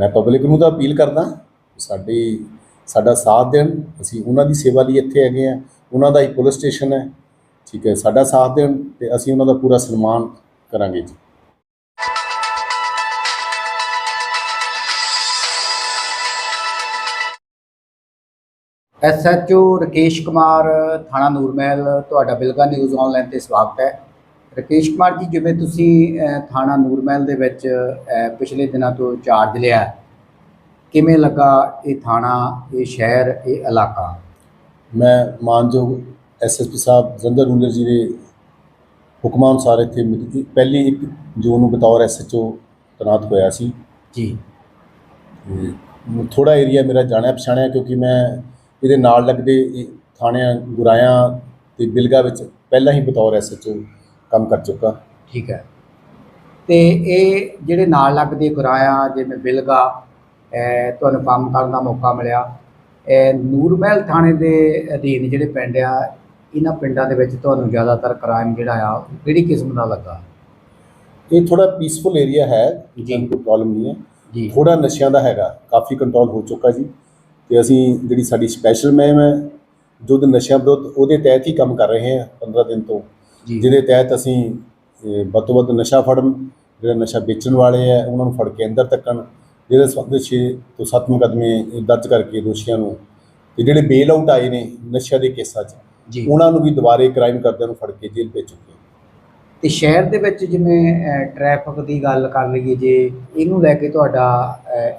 ਮੈਂ ਪਬਲਿਕ ਨੂੰ ਤਾਂ ਅਪੀਲ ਕਰਦਾ ਸਾਡੀ, ਸਾਡਾ ਸਾਥ ਦੇਣ। ਅਸੀਂ ਉਹਨਾਂ ਦੀ ਸੇਵਾ ਲਈ ਇੱਥੇ ਹੈਗੇ ਆ ਉਹਨਾਂ ਦਾ ਹੀ ਪੁਲਿਸ ਸਟੇਸ਼ਨ ਹੈ। ਠੀਕ ਹੈ, ਸਾਡਾ ਸਾਥ ਦੇਣ ਤੇ ਅਸੀਂ ਉਹਨਾਂ ਦਾ ਪੂਰਾ ਸਨਮਾਨ ਕਰਾਂਗੇ ਜੀ। ਐਸਐਚਓ ਰਕੇਸ਼ ਕੁਮਾਰ, ਥਾਣਾ ਨੂਰਮਹਿਲ, ਤੁਹਾਡਾ ਬਿਲਗਾ ਨਿਊਜ਼ ਆਨਲਾਈਨ ਤੇ ਸਵਾਗਤ ਹੈ। ਰਕੇਸ਼ ਕੁਮਾਰ ਜੀ ਜਿਵੇਂ ਤੁਸੀਂ ਥਾਣਾ ਨੂਰਮਹਿਲ ਦੇ ਵਿੱਚ ਪਿਛਲੇ ਦਿਨਾਂ ਤੋਂ ਚਾਰਜ ਲਿਆ ਕਿਵੇਂ ਲੱਗਾ ਇਹ ਥਾਣਾ ਇਹ ਸ਼ਹਿਰ ਇਹ ਇਲਾਕਾ? ਮੈਂ ਮਾਨਯੋਗ ਐਸਐਸਪੀ ਸਾਹਿਬ ਜੰਦਰ ਰੂਲਰ ਜੀ ਦੇ ਹੁਕਮਾਂ ਅਨੁਸਾਰ ਇੱਥੇ ਪਹਿਲੀ ਇੱਕ ਜੂਨ ਨੂੰ ਬਤੌਰ ਐਸਐਚਓ ਤੈਨਾਤ ਹੋਇਆ ਸੀ। ਜੀ। ਥੋੜਾ ਏਰੀਆ ਮੇਰਾ ਜਾਣਿਆ ਪਛਾਣਿਆ ਕਿਉਂਕਿ ਮੈਂ ਇਹਦੇ ਨਾਲ ਲੱਗਦੇ ਥਾਣਿਆਂ ਗੁਰਾਇਆਂ ਤੇ ਬਿਲਗਾ ਵਿੱਚ ਪਹਿਲਾਂ ਹੀ ਬਤੌਰ ਐਸਐਚਓ ਕੰਮ ਕਰ ਚੁੱਕਾ। ਠੀਕ ਹੈ। ਤੇ ਇਹ ਜਿਹੜੇ ਨਾਲ ਲੱਗਦੇ ਗੁਰਾਇਆ ਜਿਵੇਂ ਬਿਲਗਾ ਤੁਹਾਨੂੰ ਕੰਮ ਕਰਨ ਦਾ ਮੌਕਾ ਮਿਲਿਆ। ਇਹ ਨੂਰਮਹਿਲ ਥਾਣੇ ਦੇ ਅਧੀਨ ਜਿਹੜੇ ਪਿੰਡ ਆ ਇਹਨਾਂ ਪਿੰਡਾਂ ਦੇ ਵਿੱਚ ਤੁਹਾਨੂੰ ਜ਼ਿਆਦਾਤਰ ਕ੍ਰਾਈਮ ਜਿਹੜਾ ਆ ਕਿਹੜੀ ਕਿਸਮ ਦਾ ਲੱਗਾ? ਇਹ ਥੋੜਾ ਪੀਸਫੁਲ ਏਰੀਆ ਹੈ ਜੀ। ਕੋਈ ਪ੍ਰੋਬਲਮ ਨਹੀਂ ਹੈ। ਜੀ। ਥੋੜਾ ਨਸ਼ਿਆਂ ਦਾ ਹੈਗਾ ਕਾਫੀ ਕੰਟਰੋਲ ਹੋ ਚੁੱਕਾ ਜੀ। ਤੇ ਅਸੀਂ ਜਿਹੜੀ ਸਾਡੀ ਸਪੈਸ਼ਲ ਮੁਹਿੰਮ ਹੈ ਯੁੱਧ ਨਸ਼ਿਆਂ ਵਿਰੁੱਧ ਉਹਦੇ ਤਹਿਤ ਹੀ ਕੰਮ ਕਰ ਰਹੇ ਹਾਂ 15 ਦਿਨ ਤੋਂ। ਜਿਹਦੇ ਤਹਿਤ ਅਸੀਂ ਵੱਧ ਤੋਂ ਵੱਧ ਨਸ਼ਾ ਫੜਨ ਜਿਹੜਾ ਨਸ਼ਾ ਵੇਚਣ ਵਾਲੇ ਆ ਉਹਨਾਂ ਨੂੰ ਫੜ ਕੇ ਅੰਦਰ ਤੱਕਣ ਜਿਹਦੇ ਸੰਬੰਧ 'ਚ ਛੇ ਤੋਂ ਸੱਤ ਮੁਕੱਦਮੇ ਦਰਜ ਕਰਕੇ ਦੋਸ਼ੀਆਂ ਨੂੰ ਤੇ ਜਿਹੜੇ ਬੇਲ ਆਊਟ ਆਏ ਨੇ ਨਸ਼ਿਆਂ ਦੇ ਕੇਸਾਂ 'ਚ ਉਹਨਾਂ ਨੂੰ ਵੀ ਦੁਬਾਰੇ ਕ੍ਰਾਈਮ ਕਰਦਿਆਂ ਨੂੰ ਫੜ ਕੇ ਜੇਲ੍ਹ ਭੇਜ ਚੁੱਕੇ ਤੇ ਸ਼ਹਿਰ ਦੇ ਵਿੱਚ ਜਿਵੇਂ ਟ੍ਰੈਫਿਕ ਦੀ ਗੱਲ ਕਰ ਲਈਏ ਜੇ ਇਹਨੂੰ ਲੈ ਕੇ ਤੁਹਾਡਾ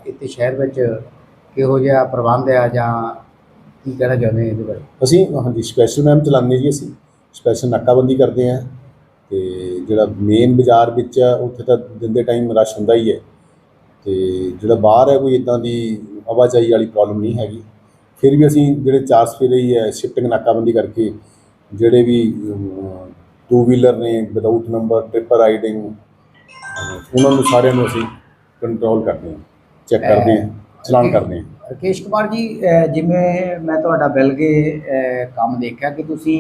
ਇੱਥੇ ਸ਼ਹਿਰ ਵਿੱਚ ਕਿਹੋ ਜਿਹਾ ਪ੍ਰਬੰਧ ਆ ਜਾਂ ਕੀ ਕਹਿਣਾ ਚਾਹੁੰਦੇ ਇਹਦੇ ਬਾਰੇ? ਅਸੀਂ ਹਾਂਜੀ ਸਪੈਸ਼ਲ ਮੈਮ ਚਲਾਉਂਦੇ ਜੀ ਅਸੀਂ। ਸਪੈਸ਼ਲ ਨਾਕਾਬੰਦੀ ਕਰਦੇ ਹਾਂ ਤੇ ਜਿਹੜਾ ਮੇਨ ਬਾਜ਼ਾਰ ਵਿੱਚ ਆ ਉੱਥੇ ਤਾਂ ਦਿਨ ਦੇ ਟਾਈਮ ਰਸ਼ ਹੁੰਦਾ ਹੀ ਹੈ। ਤੇ ਜਿਹੜਾ ਬਾਹਰ ਹੈ ਕੋਈ ਇਦਾਂ ਦੀ ਆਵਾਜਾਈ ਵਾਲੀ ਪ੍ਰੋਬਲਮ ਨਹੀਂ ਹੈਗੀ। ਫਿਰ ਵੀ ਅਸੀਂ ਜਿਹੜੇ ਚਾਰ ਸਫੇਰੇ ਹੀ ਹੈ ਸ਼ਿਫਟਿੰਗ ਨਾਕਾਬੰਦੀ ਕਰਕੇ ਜਿਹੜੇ ਵੀ ਟੂ ਵੀਲਰ ਨੇ ਵਿਦਆਊਟ ਨੰਬਰ ਟ੍ਰਿਪਲ ਰਾਈਡਿੰਗ ਉਹਨਾਂ ਨੂੰ ਸਾਰਿਆਂ ਨੂੰ ਅਸੀਂ ਕੰਟਰੋਲ ਕਰਦੇ ਹਾਂ ਚੈੱਕ ਕਰਦੇ ਹਾਂ ਚਲਾਨ ਕਰਦੇ ਹਾਂ। ਰਕੇਸ਼ ਕੁਮਾਰ ਜੀ ਜਿਵੇਂ ਮੈਂ ਤੁਹਾਡਾ ਬਿਲਗੇ ਕੰਮ ਦੇਖਿਆ ਕਿ ਤੁਸੀਂ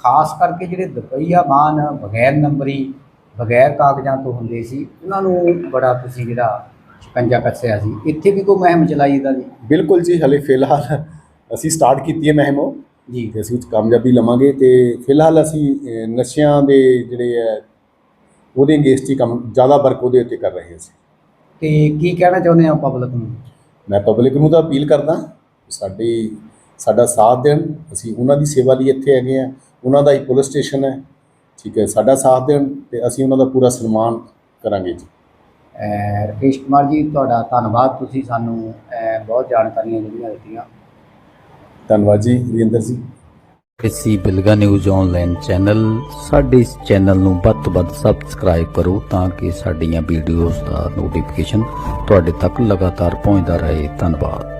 ਖਾਸ ਕਰਕੇ ਜਿਹੜੇ ਦੁਪਹੀਆ ਵਾਹਨ ਬਗੈਰ ਨੰਬਰੀ ਬਗੈਰ ਕਾਗਜ਼ਾਂ ਤੋਂ ਹੁੰਦੇ ਸੀ ਉਹਨਾਂ ਨੂੰ ਬੜਾ ਤੁਸੀਂ ਜਿਹੜਾ ਸ਼ਿਕੰਜਾ ਕੱਸਿਆ ਸੀ। ਇੱਥੇ ਵੀ ਕੋਈ ਮੁਹਿੰਮ ਚਲਾਈ ਇਹਦਾ ਜੀ ਬਿਲਕੁਲ ਜੀ ਹਲੇ ਫਿਲਹਾਲ ਅਸੀਂ ਸਟਾਰਟ ਕੀਤੀ ਹੈ ਮਹਿਮ ਉਹ। ਜੀ। ਤੇ ਅਸੀਂ ਵਿੱਚ ਕਾਮਯਾਬੀ ਲਵਾਂਗੇ ਤੇ ਫਿਲਹਾਲ ਅਸੀਂ ਨਸ਼ਿਆਂ ਦੇ ਜਿਹੜੇ ਹੈ ਉਹਦੇ ਅਗੇਂਸਟ ਹੀ ਕੰਮ ਜ਼ਿਆਦਾ ਵਰਕ ਉਹਦੇ ਉੱਤੇ ਕਰ ਰਹੇ ਅਸੀਂ। ਤੇ ਕੀ ਕਹਿਣਾ ਚਾਹੁੰਦੇ ਆ ਪਬਲਿਕ ਨੂੰ? ਮੈਂ ਪਬਲਿਕ ਨੂੰ ਤਾਂ ਅਪੀਲ ਕਰਦਾ ਸਾਡੀ ਸਾਡਾ ਸਾਥ ਦੇਣ ਅਸੀਂ ਉਹਨਾਂ ਦੀ ਸੇਵਾ ਲਈ ਇੱਥੇ ਹੈਗੇ ਆ ਉਹਨਾਂ ਦਾ ਹੀ ਪੁਲਿਸ ਸਟੇਸ਼ਨ ਹੈ ਠੀਕ ਹੈ ਸਾਡਾ ਸਾਥ ਦੇਣ ਤੇ ਅਸੀਂ ਉਹਨਾਂ ਦਾ ਪੂਰਾ ਸਨਮਾਨ ਕਰਾਂਗੇ ਜੀ। ਰਕੇਸ਼ ਕੁਮਾਰ ਜੀ ਤੁਹਾਡਾ ਧੰਨਵਾਦ ਤੁਸੀਂ ਸਾਨੂੰ ਬਹੁਤ ਜਾਣਕਾਰੀਆਂ ਜਿਹੜੀਆਂ ਦਿੱਤੀਆਂ। ਧੰਨਵਾਦ ਜੀ ਰਜਿੰਦਰ ਜੀ। ਕਿਸੇ ਬਿਲਗਾ ਨਿਊਜ਼ ਆਨਲਾਈਨ ਚੈਨਲ ਸਾਡੇ ਇਸ ਚੈਨਲ ਨੂੰ ਵੱਧ ਤੋਂ ਵੱਧ ਸਬਸਕ੍ਰਾਈਬ ਕਰੋ ਤਾਂ ਕਿ ਸਾਡੀਆਂ ਵੀਡੀਓਜ਼ ਦਾ ਨੋਟੀਫਿਕੇਸ਼ਨ ਤੁਹਾਡੇ ਤੱਕ ਲਗਾਤਾਰ ਪਹੁੰਚਦਾ ਰਹੇ। ਧੰਨਵਾਦ।